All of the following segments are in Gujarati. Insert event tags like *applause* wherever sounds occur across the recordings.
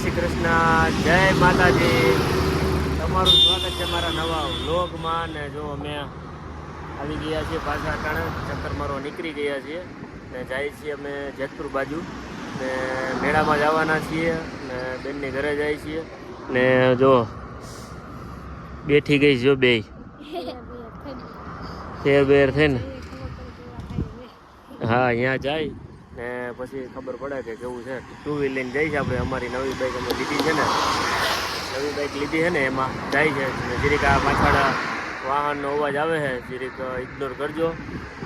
શ્રી કૃષ્ણ જય માતાજી. તમારું સ્વાગત છે મારા નવા વ્લોગમાં. ને જો અમે આવી ગયા છીએ પાછા અટાણે ચક્કર મારો નીકળી ગયા છીએ. ને જાય છીએ અમે જેતપુર બાજુ. ને મેળામાં જવાના છીએ. ને બેનની ઘરે જાય છીએ. ને જો બેઠી ગઈ જો બે તેર *laughs* બેર થઈને. હા અહીંયા જાય. ને પછી ખબર પડે કે કેવું છે. ટુ વ્હીલ લઈને છે આપણે. અમારી નવી બાઈક અમે લીધી છે ને. નવી બાઈક લીધી છે ને, એમાં જાય છે. જરીક આ પાછળ વાહનનો અવાજ આવે છે, જીરીક ઇગ્નોર કરજો.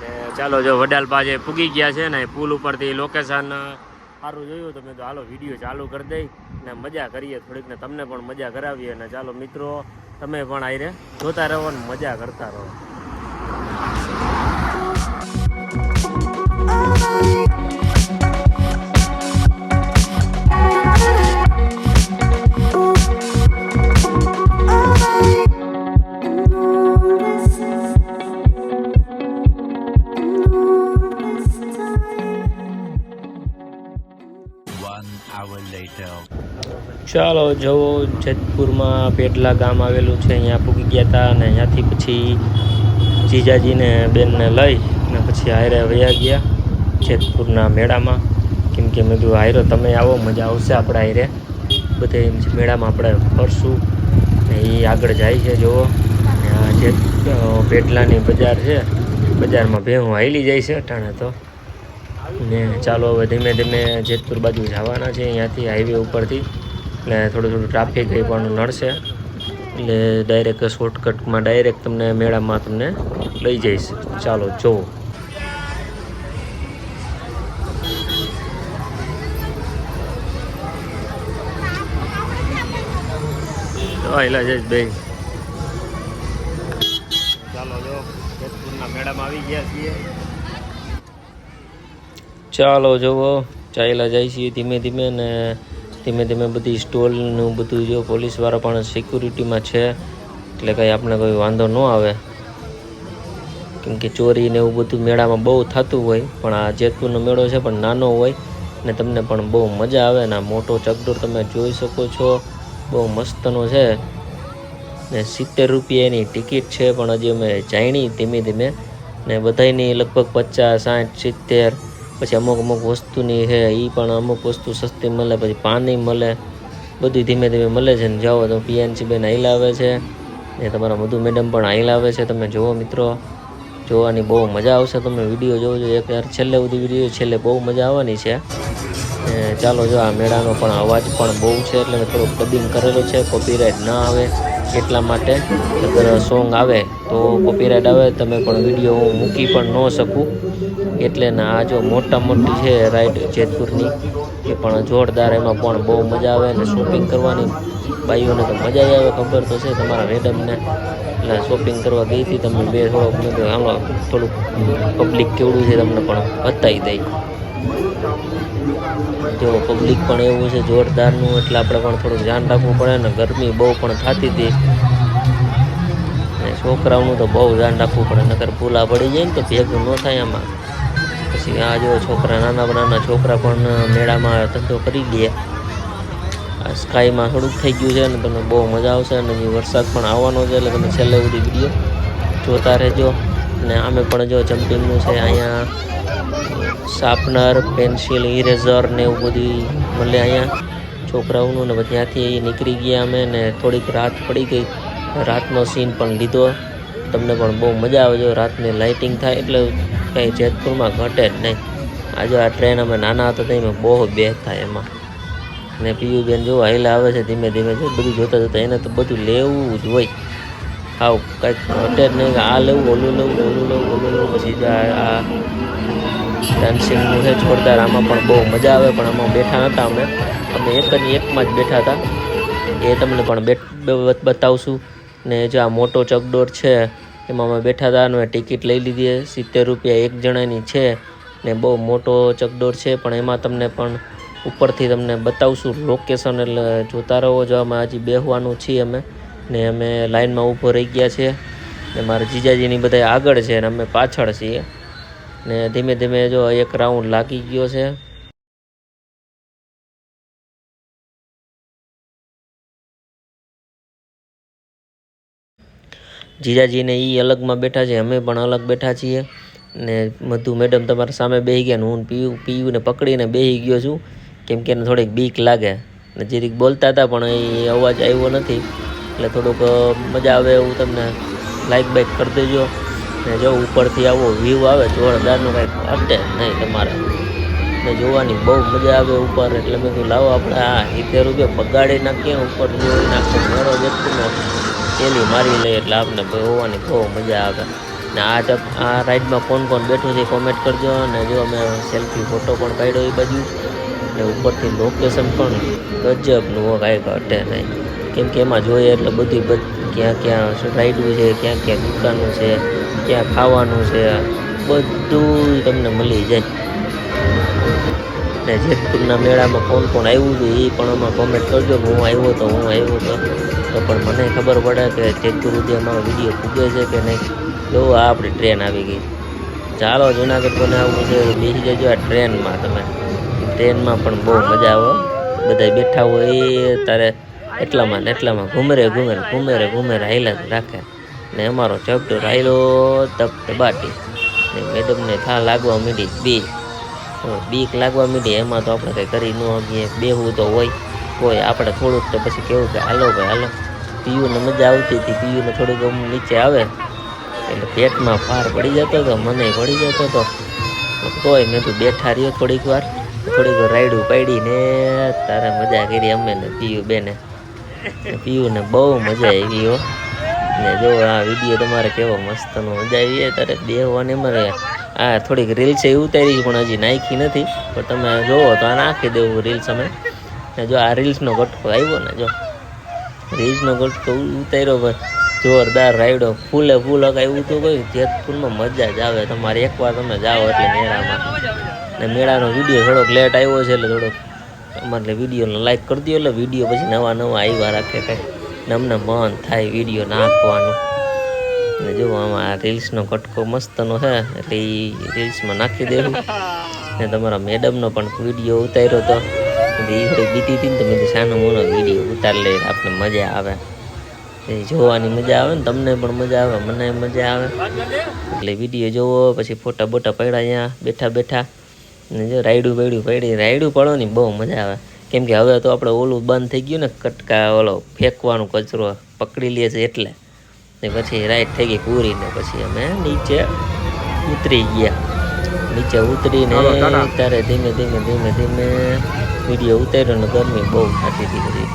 ને ચાલો, જો વડાલ પાસે પૂગી ગયા છે ને, પુલ ઉપરથી લોકેશન સારું જોયું તો મેં તો. હાલો વીડિયો ચાલુ કરી દઈ ને મજા કરીએ થોડીક ને તમને પણ મજા કરાવીએ. ને ચાલો, મિત્રો, તમે પણ આવીને જોતા રહો ને મજા કરતા રહો. ચાલો જવો જેતપુરમાં પેટલા ગામ આવેલું છે. અહીંયા પૂકી ગયા હતા અને અહીંયાથી પછી જીજાજીને બેનને લઈ અને પછી હાયરે વયા ગયા જેતપુરના મેળામાં. કેમ કે મેં કીધું હાયરો તમે આવો મજા આવશે આપણે હાયરે. બધે મેળામાં આપણે ફરશું. ને એ આગળ જાય છે જુઓ. અ, પેટલાની બજાર છે. બજારમાં ભેહું હાલી જાય છે અટાણે તો. ને ચાલો હવે ધીમે ધીમે જેતપુર બાજુ જવાના છે. અહીંયાથી હાઈવે ઉપરથી. એટલે થોડું થોડું ટ્રાફિક એ પણ નડશે. એટલે ડાયરેક્ટ શોર્ટકટમાં ડાયરેક્ટ તમને મેળામાં તમને લઈ જઈશ. ચાલો જોવો જઈશ બે ચાલો, જો. જેતપુરના મેળામાં આવી ગયા છીએ. ચાલો જુઓ. ચાલ્યા જાય છીએ ધીમે ધીમે ને ધીમે ધીમે બધી સ્ટોલનું બધું જો પોલીસવાળા પણ સિક્યુરિટીમાં છે. એટલે કંઈ આપણે કોઈ વાંધો ન આવે. કેમ કે ચોરી ને એવું બધું મેળામાં બહુ થતું હોય, પણ આ જેતપુરનો મેળો છે, પણ નાનો હોય. ને તમને પણ બહુ મજા આવે ને મોટો ચકડોર તમે જોઈ શકો છો. બહુ મસ્તનો છે. ને સિત્તેર રૂપિયાની ટિકિટ છે, પણ હજી અમે જાણી ધીમે ધીમે. ને બધાયની લગભગ પચાસ, સાઠ, સિત્તેર પછી અમુક અમુક વસ્તુની છે એ પણ અમુક વસ્તુ સસ્તી મળે, પછી પાણી મળે, બધું ધીમે ધીમે મળે છે ને જાઓ તો પીએનસી બેન આઈલ આવે છે. ને તમારા મધુ મેડમ પણ આઈલ આવે છે, તમે જુઓ મિત્રો. જોવાની બહુ મજા આવશે, તમે વીડિયો જોવો જોઈએ. એક યાર છેલ્લે સુધી વીડિયો છેલ્લે બહુ મજા આવવાની છે. ચાલો જો આ મેળાનો પણ અવાજ પણ બહુ છે, એટલે મેં થોડુંક ડબિંગ કરેલો છે કોપીરાઇટ ના આવે. એટલા માટે અગર સોંગ આવે તો કોપીરાઇટ આવે, તમે પણ વીડિયો હું મૂકી પણ ન શકું. એટલે ને આ જો મોટા મોટી છે રાઈડ જેતપુરની, એ પણ જોરદાર, એમાં પણ બહુ મજા આવે અને શોપિંગ કરવાની. ભાઈઓને તો મજા આવે, ખબર તો છે તમારા મેડમને એટલે શોપિંગ કરવા ગઈ હતી તમને બે થોડોક, મેં થોડુંક પબ્લિક કેવડું છે, તમને પણ બતાવી દઈ. જો પબ્લિક પણ એવું છે, જોરદારનું, એટલે આપણે પણ થોડુંક ધ્યાન રાખવું પડે ને ગરમી બહુ પણ થતી હતી. છોકરાઓનું તો બહુ ધ્યાન રાખવું પડે, નકર ભૂલા પડી જાય ને તો ભેગું ન થાય આમાં. પછી આ જો છોકરા, નાના નાના છોકરા પણ મેળામાં ધંધો કરી ગયા. આ સ્કાયમાં થોડુંક થઈ ગયું છે ને, તમને બહુ મજા આવશે અને વરસાદ પણ આવવાનો છે, એટલે તમે છેલ્લે સુધી વીડિયો જોતા રહેજો. ને આમે પણ જો જમ્પિંગનું છે, અહીંયા શાર્પનર પેન્સિલ, ઇરેઝર ને એવું બધું મળે અહીંયા. છોકરાઓનું ને ત્યાંથી નીકળી ગયા અમે ને થોડીક રાત પડી ગઈ. રાતનો સીન પણ લીધો. તમને પણ બહુ મજા આવે જો રાતની લાઇટિંગ થાય એટલે કંઈ જેતપુરમાં ઘટે જ નહીં. આજે આ ટ્રેન અમે નાના હતા તેમાં બહુ બે થાય એમાં. ને પીયુબેન જો હાઈલા આવે છે ધીમે ધીમે જો બધું જોતા જોતા એને તો બધું લેવું જ હોય. આવું કંઈક ઘટે જ નહીં. આ લેવું, ઓલું લેવું ઓલું લેવું ઓલું લેવું, પછી આ ડાન્સિંગનું છે. જોરદાર આમાં પણ બહુ મજા આવે, પણ આમાં બેઠા નહોતા અમે. અમે એક જ, એકમાં જ બેઠા હતા. એ તમને પણ બેટ બતાવશું. ને જો આ મોટો ચકડોર છે, એમાં અમે બેઠા હતા અને ટિકિટ લઈ લીધી સિત્તેર રૂપિયા એક જણાની છે ને બહુ મોટો ચકડોર છે, પણ એમાં તમને પણ ઉપરથી તમને બતાવશું. લોકેશન એટલે જોતા રહો, જો અમે હજી બેહવાનું છીએ અમે. ને અમે લાઈનમાં ઊભો રહી ગયા છીએ. ને મારા જીજાજીની બધા આગળ છે ને અમે પાછળ છીએ. ને ધીમે ધીમે જો એક રાઉન્ડ લાગી ગયો છે. જીજાજીને એ અલગમાં બેઠા છે, અમે પણ અલગ બેઠા છીએ. ને મધુ મેડમ તમારા સામે બેસી ગયા ને હું પીયું ને પકડીને બેસી ગયો છું. કેમ કે એને થોડીક બીક લાગે. ને જીરીક બોલતા હતા, પણ એ અવાજ આવ્યો નથી. એટલે થોડુંક મજા આવે એવું તમને. લાઇક બાઇક કરી દેજો. ને જો ઉપરથી આવો વ્યૂ આવે, જોરદારનું કાંઈક અટે નહીં તમારે. ને જોવાની બહુ મજા આવે ઉપર, એટલે મેં કીધું, લાવો આપણે આ સિત્તેર રૂપિયા બગાડી નાખીએ, ઉપર જોઈ નાખો. મારો વ્યક્તિને પેલી મારી લઈએ, એટલે આપને જોવાની બહુ મજા આવે. ને આ ચક આ રાઈડમાં કોણ કોણ બેઠું છે કોમેન્ટ કરજો. અને જો અમે સેલ્ફી ફોટો પણ કાઢ્યો એ બાજુ. ને ઉપરથી લોકેશન પણ ગજબનું કાંઈક અટે નહીં. કેમ કે એમાં જોઈએ એટલે બધી ક્યાં ક્યાં રાઈડું છે, ક્યાં ક્યાં દુકાનો છે ક્યાં ખાવાનું છે બધું તમને મળી જાય. ને જેતપુરના મેળામાં કોણ કોણ આવ્યું હતું એ પણ આમાં કોમેન્ટ કરજો. કે હું આવ્યો તો હું આવ્યો તો. તો પણ મને ખબર પડે કે જેતપુર સુધી અમારો વીડિયો પૂગે છે કે નહીં. જો, આ આપણી ટ્રેન આવી ગઈ. ચાલો, જુનાગઢ કોને આવવું છે, બેસી જજો આ ટ્રેનમાં તમે. ટ્રેનમાં પણ બહુ મજા આવે. બધા બેઠા હોય તારે એટલામાં ને એટલામાં ઘુમરે ઘુમરે ઘુમેરે ઘુમેરે હાઈલા રાખે. ને અમારો ચપટો રાયલો તપ તબાટી ને મેડમને થા લાગવા માંડી બી. બીક લાગવા માંડી, એમાં તો આપણે કંઈ કરી ન શકીએ. બેહવું તો હોય. કોઈ આપણે થોડુંક તો પછી કેવું કે, હાલો ભાઈ, હાલો. પીયુને મજા આવતી હતી. પીયુને થોડુંક અમ નીચે આવે. એટલે પેટમાં ફાર પડી જતો હતો મને પડી જતો હતો. તોય મેં તું બેઠા રહ્યો થોડીક વાર. થોડીક રાયડું પાડીને તારે મજા કરી અમે ને પીયુ બેને પીયુને બહુ મજા આવી હો. ને જો આ વીડિયો તમારે કેવો મસ્તનો મજા આવી ત્યારે તારે બેહવાને અમારે આ થોડીક રીલ્સ એ ઉતારી, પણ હજી નાખી નથી. પણ તમે જોવો તો આ નાખી દેવું રીલ્સ અમે. ને જો આ રીલ્સનો ગટકો આવ્યો ને જો. રીલ્સનો ગટકો ઉતાર્યો ભાઈ. જોરદાર રાયડો, ફૂલે ફૂલ આવ્યું તો કોઈ જેતપુરમાં મજા જ આવે. તમારે એકવાર તમે જાઓ એટલે મેળામાં. ને મેળાનો વીડિયો થોડોક લેટ આવ્યો છે એટલે થોડોક અમારે વિડીયોને લાઈક કરી દો એટલે વીડિયો પછી નવા નવા આવ્યા રાખે કંઈ. ને અમને મન થાય વીડિયો નાખવાનું. ને જો આમાં આ રીલ્સનો કટકો મસ્તનો છે એટલે એ રીલ્સમાં નાખી દેવું. ને તમારા મેડમનો પણ વીડિયો ઉતાર્યો તો. એ બીતી હતી ને તો સાનો મોનો વીડિયો ઉતારી લઈ આપણે મજા આવે. એ જોવાની મજા આવે ને તમને પણ મજા આવે, મને મજા આવે. એટલે વીડિયો જોવો, પછી ફોટા બોટા પડ્યા અહીંયા બેઠા બેઠા. ને જો રાયડું બેડું પડી રાયડું પડવાની બહુ મજા આવે. કેમ કે હવે તો આપણે ઓલું બંધ થઈ ગયું ને કટકા ઓલો ફેંકવાનું કચરો પકડી લે છે એટલે. ને પછી રાઈટ થઈ ગઈ પૂરી ને પછી અમે નીચે ઉતરી ગયા. નીચે ઉતરીને ત્યારે ધીમે ધીમે ધીમે ધીમે વીડિયો ઉતાર્યો ને ગરમી બહુ થતી હતી બધી.